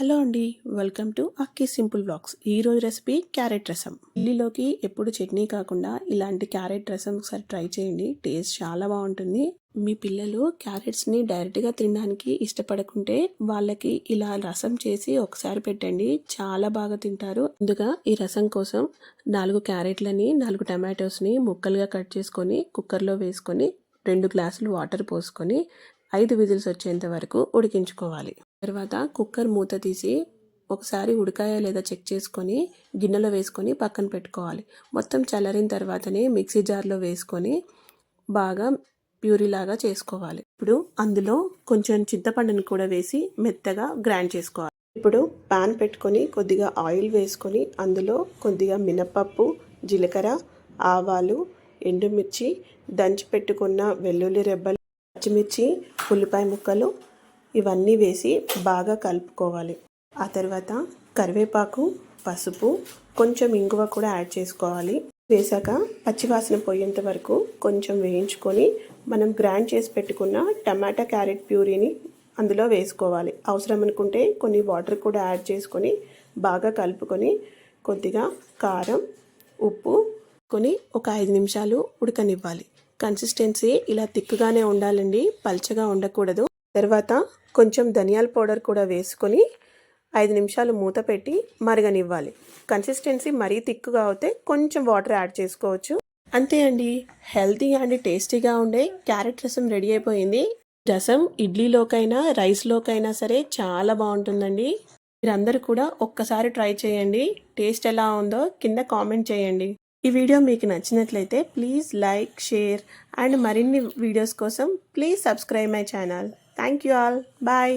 Hello అండి welcome to Akki simple blogs. ఈరోజు recipe carrot rasam. ఇల్లీలోకి ఎప్పుడు చట్నీ కాకుండా ఇలాంటి క్యారెట్ రసం ఒకసారి ట్రై చేయండి టేస్ట్ చాలా బాగుంటుంది. మీ పిల్లలు క్యారెట్స్ని డైరెక్ట్గా తినడానికి ఇష్టపడకుంటే వాళ్ళకి ఇలా రసం చేసి ఒకసారి పెట్టండి చాలా బాగా తింటారు. ముందుగా ఈ రసం కోసం నాలుగు క్యారెట్లని నాలుగు టమాటోస్ని ముక్కలుగా కట్ చేసుకొని కుక్కర్లో వేసుకొని రెండు గ్లాసులు వాటర్ పోసుకొని ఐదు విజిల్స్ వచ్చేంత వరకు ఉడికించుకోవాలి. తర్వాత కుక్కర్ మూత తీసి ఒకసారి ఉడకాయా లేదా చెక్ చేసుకొని గిన్నెలో వేసుకొని పక్కన పెట్టుకోవాలి. మొత్తం చల్లరిన తర్వాతనే మిక్సీ జార్లో వేసుకొని బాగా ప్యూరీలాగా చేసుకోవాలి. ఇప్పుడు అందులో కొంచెం చింతపండుని కూడా వేసి మెత్తగా గ్రైండ్ చేసుకోవాలి. ఇప్పుడు పాన్ పెట్టుకొని కొద్దిగా ఆయిల్ వేసుకొని అందులో కొద్దిగా మినపప్పు జీలకర్ర ఆవాలు ఎండుమిర్చి దంచి పెట్టుకున్న వెల్లుల్లి రెబ్బలు పచ్చిమిర్చి ఉల్లిపాయ ముక్కలు ఇవన్నీ వేసి బాగా కలుపుకోవాలి. ఆ తర్వాత కరివేపాకు పసుపు కొంచెం ఇంగువ కూడా యాడ్ చేసుకోవాలి. వేసాక పచ్చివాసన పోయేంత వరకు కొంచెం వేయించుకొని మనం గ్రైండ్ చేసి పెట్టుకున్న టమాటా క్యారెట్ ప్యూరీని అందులో వేసుకోవాలి. అవసరం అనుకుంటే కొన్ని వాటర్ కూడా యాడ్ చేసుకొని బాగా కలుపుకొని కొద్దిగా కారం ఉప్పు కొని ఒక ఐదు నిమిషాలు ఉడకనివ్వాలి. కన్సిస్టెన్సీ ఇలా తిక్కుగానే ఉండాలండి. పల్చగా ఉండకూడదు. తర్వాత కొంచెం ధనియాల పౌడర్ కూడా వేసుకొని ఐదు నిమిషాలు మూత పెట్టి మరగనివ్వాలి. కన్సిస్టెన్సీ మరీ తిక్కుగా అవుతే కొంచెం వాటర్ యాడ్ చేసుకోవచ్చు. అంతే అండి. హెల్తీ అండ్ టేస్టీగా ఉండే క్యారెట్ రసం రెడీ అయిపోయింది. రసం ఇడ్లీలోకైనా రైస్లోకైనా సరే చాలా బాగుంటుందండి. మీరందరూ కూడా ఒక్కసారి ట్రై చేయండి. టేస్ట్ ఎలా ఉందో కింద కామెంట్ చేయండి. ఈ వీడియో మీకు నచ్చినట్లయితే ప్లీజ్ లైక్ షేర్ అండ్ మరిన్ని వీడియోస్ కోసం please subscribe my channel. Thank you all. Bye.